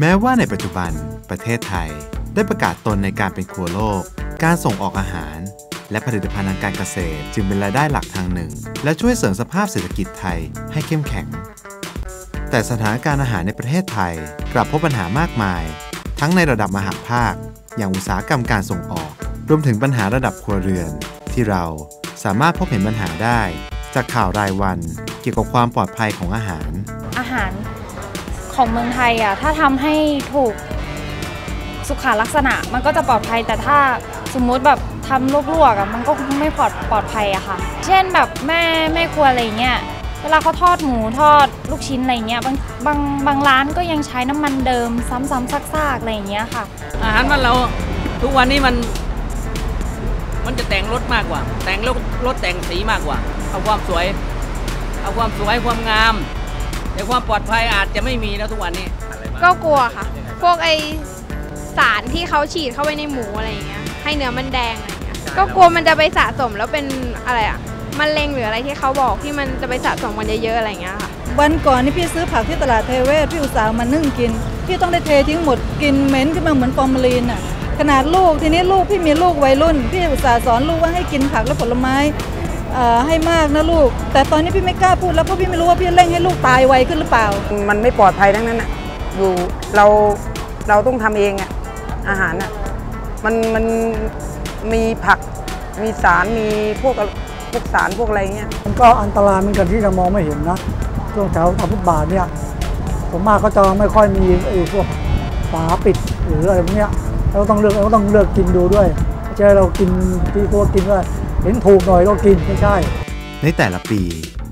แม้ว่าในปัจจุบัน ประเทศไทย ได้ประกาศตนในการเป็นครัวโลก การส่งออกอาหาร และผลิตภัณฑ์ทางการเกษตร จึงเป็นรายได้หลักทางหนึ่ง และช่วยเสริมสภาพเศรษฐกิจไทยให้เข้มแข็ง แต่สถานการณ์อาหารในประเทศไทย กลับพบปัญหามากมาย ทั้งในระดับมหาภาค อย่างอุตสาหกรรมการส่งออก รวมถึงปัญหาระดับครัวเรือน ที่เราสามารถพบเห็นปัญหาได้ จากข่าวรายวัน เกี่ยวกับความปลอดภัยของอาหาร อาหาร ของเมืองไทยอะถ้าทำให้ถูกสุขลักษณะ มันก็จะปลอดภัยแต่ถ้าสมมุติแบบทำลวกๆอะมันก็ไม่ปลอดปลอดภัยอะค่ะ เช่นแบบแม่แม่ครัวอะไรเงี้ยเวลาเขาทอดหมูทอดลูกชิ้นอะไรเงี้ยบางบางบางร้านก็ยังใช้น้ำมันเดิมซ้ำๆซากๆอะไรเงี้ยค่ะ อาหารบ้านเราทุกวันนี้มัน มันจะแต่งรถมากกว่า แต่งรถรถแต่งสีมากกว่า เอาความสวย เอาความสวยความงาม แต่ความปลอดภัยอาจจะไม่มีแล้วทุกวันนี้ก็กลัวค่ะ พวกไอสารที่เขาฉีดเข้าไปในหมูอะไรอย่างเงี้ย ให้เนื้อมันแดงอะไรอย่างเงี้ย ก็กลัวมันจะไปสะสมแล้วเป็นอะไรอะมะเร็งหรืออะไรที่เขาบอกที่มันจะไปสะสมกันเยอะๆอะไรอย่างเงี้ยค่ะ วันก่อนนี่พี่ซื้อผักที่ตลาดเทเวศพี่อุตส่าห์เอามานึ่งกิน พี่ต้องได้เททิ้งหมดกินเหม็นขึ้นมาเหมือนฟอร์มาลีนอะขนาดลูกทีนี้ลูกพี่มีลูกวัยรุ่น พี่อุตส่าห์สอนลูกว่าให้กินผักและผลไม้เอ่อ ให้มากนะลูก แต่ตอนนี้พี่ไม่กล้าพูดแล้วเพราะพี่ไม่รู้ว่าพี่เร่งให้ลูกตายไวขึ้นหรือเปล่า มันไม่ปลอดภัยทั้งนั้นอะอยู่เราเราต้องทำเองอะอาหารอะมันมันมีผักมีสารมีพวกพวกสารพวกอะไรเงี้ยมันก็อันตรายเหมือนกันที่จะมองไม่เห็นนะช่วงแถวทางฟุตบาทเนี่ยส่วนมากก็จะไม่ค่อยมีไอ้พวกฝาปิดหรืออะไรพวกเนี้ยเราต้องเลือกเราต้องเลือกกินดูด้วยไม่ใช่เรากินที่ตัวกินว่า เห็นถูกหน่อยก็กินไม่ใช่ ในแต่ละปี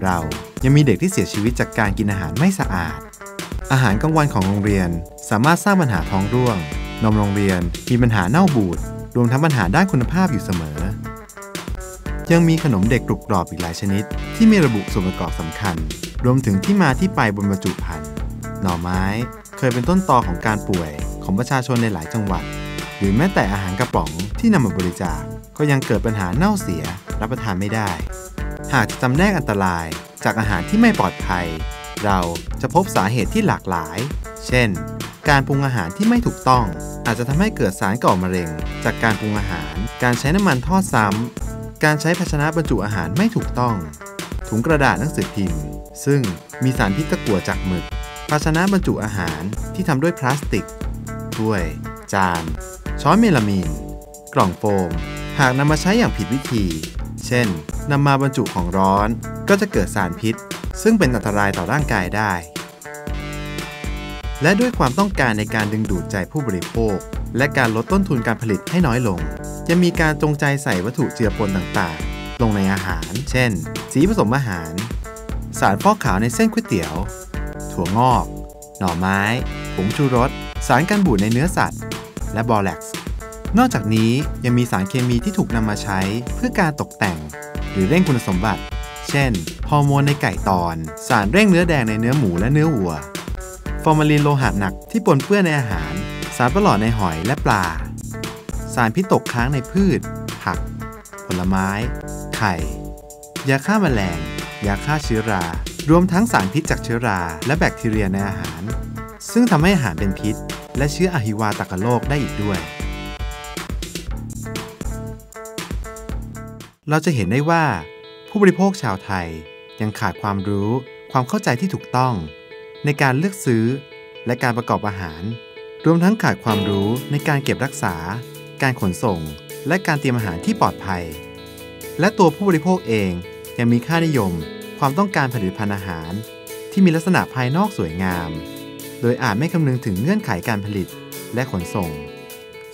เรายังมีเด็กที่เสียชีวิตจากการกินอาหารไม่สะอาด อาหารกลางวันของโรงเรียนสามารถสร้างปัญหาท้องร่วง นมโรงเรียนมีปัญหาเน่าบูด รวมทั้งปัญหาด้านคุณภาพอยู่เสมอ ยังมีขนมเด็กกรุบกรอบอีกหลายชนิด ที่มีระบุส่วนประกอบสำคัญ รวมถึงที่มาที่ไปบนบรรจุภัณฑ์ หน่อไม้ เคยเป็นต้นตอของการป่วยของประชาชนในหลายจังหวัด หรือแม้แต่อาหารกระป๋องที่นำมาบริจาค ก็ยังเกิดปัญหาเน่าเสียรับประทานไม่ได้ หากจะจำแนกอันตรายจากอาหารที่ไม่ปลอดภัย เราจะพบสาเหตุที่หลากหลาย เช่น การปรุงอาหารที่ไม่ถูกต้อง อาจจะทำให้เกิดสารก่อมะเร็ง จากการปรุงอาหาร การใช้น้ำมันทอดซ้ำ การใช้ภาชนะบรรจุอาหารไม่ถูกต้อง ถุงกระดาษหนังสือพิมพ์ ซึ่งมีสารพิษตะกั่วจากหมึก ภาชนะบรรจุอาหารที่ทำด้วยพลาสติกถ้วย จาน ช้อนเมลามีน กล่องโฟม หากนำมาใช้อย่างผิดวิธี เช่นนำมาบรรจุของร้อน ก็จะเกิดสารพิษ ซึ่งเป็นอันตรายต่อร่างกายได้ และด้วยความต้องการในการดึงดูดใจผู้บริโภค และการลดต้นทุนการผลิตให้น้อยลง ยังมีการจงใจใส่วัตถุเจือปนต่างๆ ลงในอาหาร เช่น สีผสมอาหาร สารฟอกขาวในเส้นก๋วยเตี๋ยว ถั่วงอก หน่อไม้ ผงชูรส สารกันบูดในเนื้อสัตว์ และบอแล็กซ์ นอกจากนี้ยังมีสารเคมีที่ถูกนำมาใช้เพื่อการตกแต่ง หรือเร่งคุณสมบัติ เช่น ฮอร์โมนในไก่ตอน สารเร่งเนื้อแดงในเนื้อหมูและเนื้อวัว ฟอร์มาลินโลหะหนักที่ปนเปื้อนในอาหาร สารประหลอดในหอยและปลา สารพิษตกค้างในพืช ผัก ผลไม้ ไข่ ยาฆ่าแมลง ยาฆ่าเชื้อรา รวมทั้งสารพิษจากเชื้อรา และแบคทีเรียในอาหาร ซึ่งทำให้อาหารเป็นพิษ และเชื้ออหิวาตกโรคได้อีกด้วย เราจะเห็นได้ว่าผู้บริโภคชาวไทยยังขาดความรู้ความเข้าใจที่ถูกต้อง ในการเลือกซื้อและการประกอบอาหาร รวมทั้งขาดความรู้ในการเก็บรักษา การขนส่ง และการเตรียมอาหารที่ปลอดภัย และตัวผู้บริโภคเองยังมีค่านิยม ความต้องการผลิตภัณฑ์อาหาร ที่มีลักษณะภายนอกสวยงาม โดยอาจไม่คำนึงถึงเงื่อนไขการผลิตและขนส่ง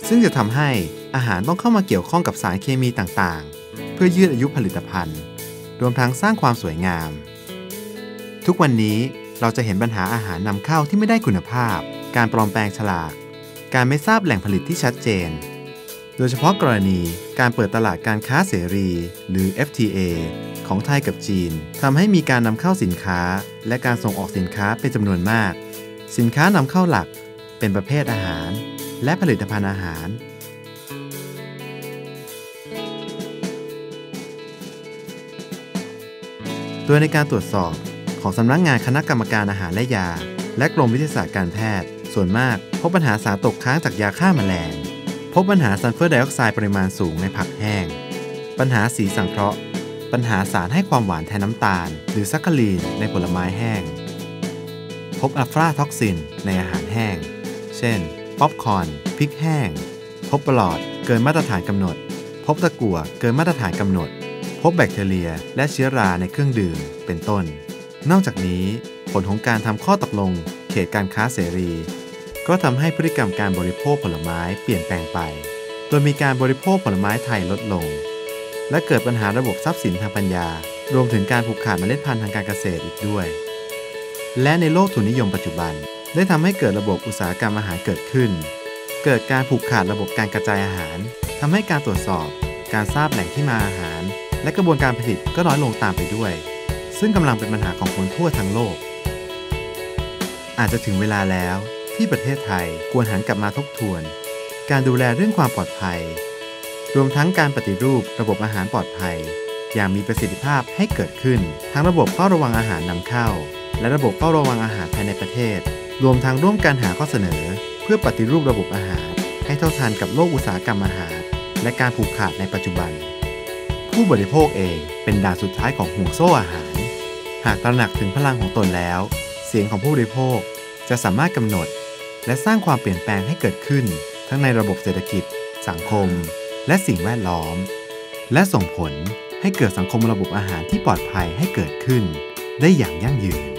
ซึ่งจะทำให้อาหารต้องเข้ามาเกี่ยวข้องกับสารเคมีต่างๆ พื่อยืดอายุผลิตภัณฑ์ รวมทั้งสร้างความสวยงาม ทุกวันนี้เราจะเห็นปัญหาอาหารนำเข้าที่ไม่ได้คุณภาพ การปลอมแปลงฉลาก การไม่ทราบแหล่งผลิตที่ชัดเจน โดยเฉพาะกรณีการเปิดตลาดการค้าเสรี หรือ FTA ของไทยกับจีนทำให้มีการนำเข้าสินค้า และการส่งออกสินค้าเป็นจำนวนมาก สินค้านำเข้าหลัก เป็นประเภทอาหาร และผลิตภัณฑ์อาหาร ดยในการตรวจสอบของสำนักงงานคณะกรรมการอาหารและยา และกรมวิทยาศาสตร์การแพทย์ ส่วนมากพบปัญหาสารตกค้างจากยาฆ่าแมลง พบปัญหาซัลเฟอร์ไดออกไซด์ปริมาณสูงในผักแห้ง ปัญหาสีสังเคราะห์ ปัญหาสารให้ความหวานแทนน้ำตาล หรือซัคคารีนในผลไม้แห้ง พบอัลฟาท็อกซินในอาหารแห้ง เช่น ป๊อปคอร์นพริกแห้ง พบปลอดเกินมาตรฐานกำหนด พบตะกั่วเกินมาตรฐานกำหนด พบแบคทีเรีย และเชื้อราในเครื่องดื่ม เป็นต้น นอกจากนี้ ผลของการทำข้อตกลง เขตการค้าเสรี ก็ทำให้พฤติกรรมการบริโภคผลไม้เปลี่ยนแปลงไป โดยมีการบริโภคผลไม้ไทยลดลง และเกิดปัญหาระบบทรัพย์สินทางปัญญา รวมถึงการผูกขาดเมล็ดพันธุ์ทางการเกษตรอีกด้วย และในโลกทุนนิยมปัจจุบัน ได้ทำให้เกิดระบบอุตสาหกรรมอาหารเกิดขึ้น เกิดการผูกขาดระบบการกระจายอาหารทำให้การตรวจสอบ การทราบแหล่งที่มาอาหาร และกระบวนการผลิตก็น้อยลงตามไปด้วย ซึ่งกำลังเป็นปัญหาของคนทั่วทั้งโลก อาจจะถึงเวลาแล้วที่ประเทศไทยควรหันกลับมาทบทวน การดูแลเรื่องความปลอดภัย รวมทั้งการปฏิรูประบบอาหารปลอดภัย อย่างมีประสิทธิภาพให้เกิดขึ้น ทั้งระบบเฝ้าระวังอาหารนำเข้า และระบบเฝ้าระวังอาหารภายในประเทศ รวมทั้งร่วมกันหาข้อเสนอ เพื่อปฏิรูประบบอาหาร ให้เท่าทันกับโลกอุตสาหกรรมอาหาร และการผูกขาดในปัจจุบัน ผู้บริโภคเองเป็นด่านสุดท้ายของห่วงโซ่อาหาร หากตระหนักถึงพลังของตนแล้ว เสียงของผู้บริโภคจะสามารถกำหนด และสร้างความเปลี่ยนแปลงให้เกิดขึ้น ทั้งในระบบเศรษฐกิจ สังคม และสิ่งแวดล้อม และส่งผลให้เกิดสังคมระบบอาหารที่ปลอดภัยให้เกิดขึ้น ได้อย่างยั่งยืน